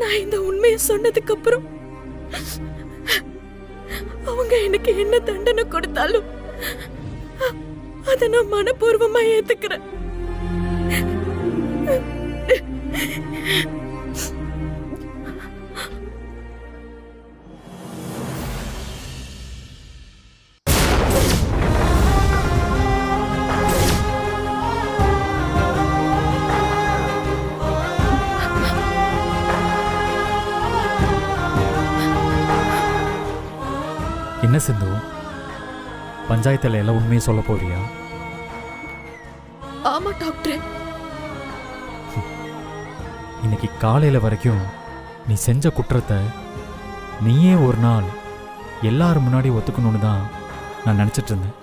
நான் இந்த உண்மையை சொன்னதுக்கு அப்புறம் அவங்க எனக்கு என்ன தண்டனை கொடுத்தாலும் அதை நான் மனப்பூர்வமா ஏத்துக்கிறேன். என்ன சிந்து? பஞ்சாயத்தில் எல்லாம் உண்மையை சொல்ல போறியா? ஆமா டாக்டர். இன்னைக்கு காலையில் வரைக்கும் நீ செஞ்ச குற்றத்தை நீயே ஒரு நாள் எல்லாரும் முன்னாடி ஒத்துக்கணும்னு தான் நான் நினச்சிட்டு இருந்தேன்.